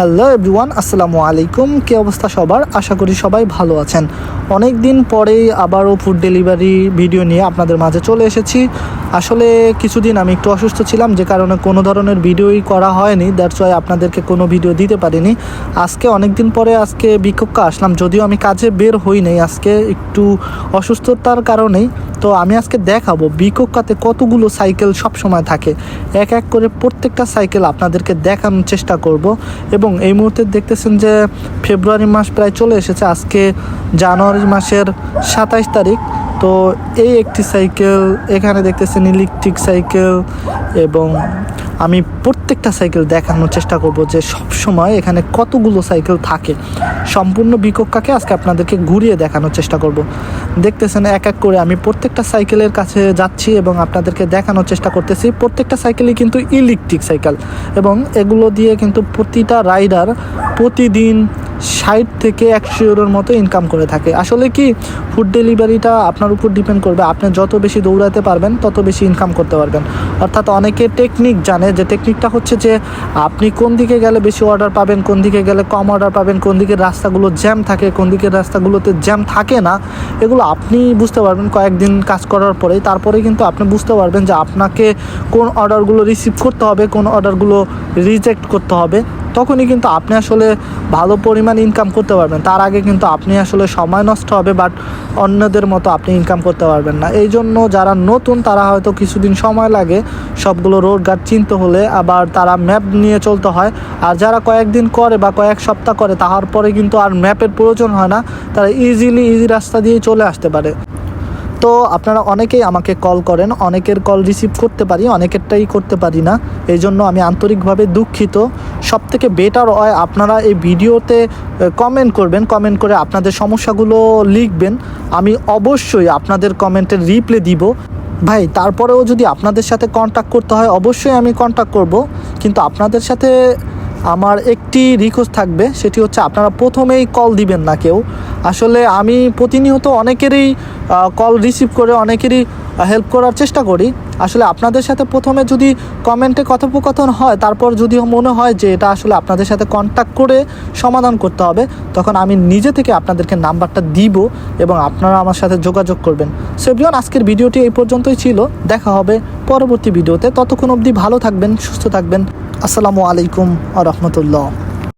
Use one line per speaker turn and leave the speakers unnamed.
Hello everyone আসসালামু আলাইকুম। কি অবস্থা সবার? আশা করি সবাই ভালো আছেন। অনেক দিন পরেই আবারও ফুড ডেলিভারি ভিডিও নিয়ে আপনাদের মাঝে চলে এসেছি। আসলে কিছুদিন আমি একটু অসুস্থ ছিলাম, যে কারণে কোনো ধরনের ভিডিওই করা হয়নি। দ্যাটস ওয়াই আপনাদেরকে কোনো ভিডিও দিতে পারিনি। আজকে অনেক দিন পরে আজকে বিক্ষোভকে আসলাম, যদিও আমি কাজে বের হই নাই। আজকে একটু অসুস্থতার কারণেই তো আমি আজকে দেখাবো বিকোকাতে কতগুলো সাইকেল সব সময় থাকে। এক এক করে প্রত্যেকটা সাইকেল আপনাদেরকে দেখানোর চেষ্টা করব। এবং এই মুহূর্তে দেখতেছেন যে ফেব্রুয়ারি মাস প্রায় চলে এসেছে। আজকে জানুয়ারি মাসের সাতাইশ তারিখ। তো এই একটি সাইকেল এখানে দেখতেছেন ইলেকট্রিক সাইকেল এবং আমি প্রত্যেকটা সাইকেল দেখানোর চেষ্টা করব যে সব সময় এখানে কতগুলো সাইকেল থাকে। সম্পূর্ণ বিকক্ষাকে আজকে আপনাদেরকে ঘুরিয়ে দেখানোর চেষ্টা করব। দেখতেছেন এক এক করে আমি প্রত্যেকটা সাইকেলের কাছে যাচ্ছি এবং আপনাদেরকে দেখানোর চেষ্টা করতেছি। প্রত্যেকটা সাইকেলই কিন্তু ইলেকট্রিক সাইকেল এবং এগুলো দিয়ে কিন্তু প্রতিটা রাইডার প্রতিদিন ষাট থেকে একশো ইউরোর মতো ইনকাম করে থাকে। আসলে কি ফুড ডেলিভারিটা আপনার উপর ডিপেন্ড করবে। আপনি যত বেশি দৌড়াতে পারবেন, তত বেশি ইনকাম করতে পারবেন। অর্থাৎ অনেকে টেকনিক জানে যে টেকনিকটা হচ্ছে যে, আপনি কোন দিকে গেলে বেশি অর্ডার পাবেন, কোন দিকে গেলে কম অর্ডার পাবেন, কোন দিকের রাস্তাগুলো জ্যাম থাকে, কোন দিকের রাস্তাগুলোতে জ্যাম থাকে না, এগুলো আপনি বুঝতে পারবেন কয়েকদিন কাজ করার পরেই তারপরে কিন্তু আপনি বুঝতে পারবেন যে আপনাকে কোন অর্ডারগুলো রিসিভ করতে হবে, কোন অর্ডারগুলো রিজেক্ট করতে হবে। তখনই কিন্তু আপনি আসলে ভালো পরিমাণ ইনকাম করতে পারবেন। তার আগে কিন্তু আপনি আসলে সময় নষ্ট হবে বাট অন্যদের মতো আপনি ইনকাম করতে পারবেন না। এই জন্য যারা নতুন, তারা হয়তো কিছুদিন সময় লাগে, সবগুলো রোড গার্ড চিনতে হলে আবার তারা ম্যাপ নিয়ে চলতে হয়। আর যারা কয়েকদিন করে বা কয়েক সপ্তাহ করে, তাহার পরে কিন্তু আর ম্যাপের প্রয়োজন হয় না। তারা ইজিলি ইজি রাস্তা দিয়ে চলে আসতে পারে। তো আপনারা অনেকেই আমাকে কল করেন, অনেকের কল রিসিভ করতে পারি, অনেকেরটাই করতে পারি না। এই জন্য আমি আন্তরিকভাবে দুঃখিত। সব থেকে বেটার হয় আপনারা এই ভিডিওতে কমেন্ট করবেন কমেন্ট করে আপনাদের সমস্যাগুলো লিখবেন। আমি অবশ্যই আপনাদের কমেন্টের রিপ্লে দিব। ভাই, তারপরেও যদি আপনাদের সাথে কন্ট্যাক্ট করতে হয়, অবশ্যই আমি কন্ট্যাক্ট করব। কিন্তু আপনাদের সাথে আমার একটি রিকোয়েস্ট থাকবে, সেটি হচ্ছে আপনারা প্রথমেই কল দিবেন না কেউ। আসলে আমি প্রতিনিয়ত অনেকেরই কল রিসিভ করে অনেকেরই হেল্প করার চেষ্টা করি। আসলে আপনাদের সাথে প্রথমে যদি কমেন্টে কথোপকথন হয়, তারপর যদি মনে হয় যে এটা আসলে আপনাদের সাথে কন্ট্যাক্ট করে সমাধান করতে হবে, তখন আমি নিজে থেকে আপনাদেরকে নাম্বারটা দিব এবং আপনারা আমার সাথে যোগাযোগ করবেন। সেভিয়ন আজকের ভিডিওটি এই পর্যন্তই ছিল। দেখা হবে পরবর্তী ভিডিওতে। ততক্ষণ অবধি ভালো থাকবেন, সুস্থ থাকবেন। আসসালামু আলাইকুম আ রহমতুল্লাহ।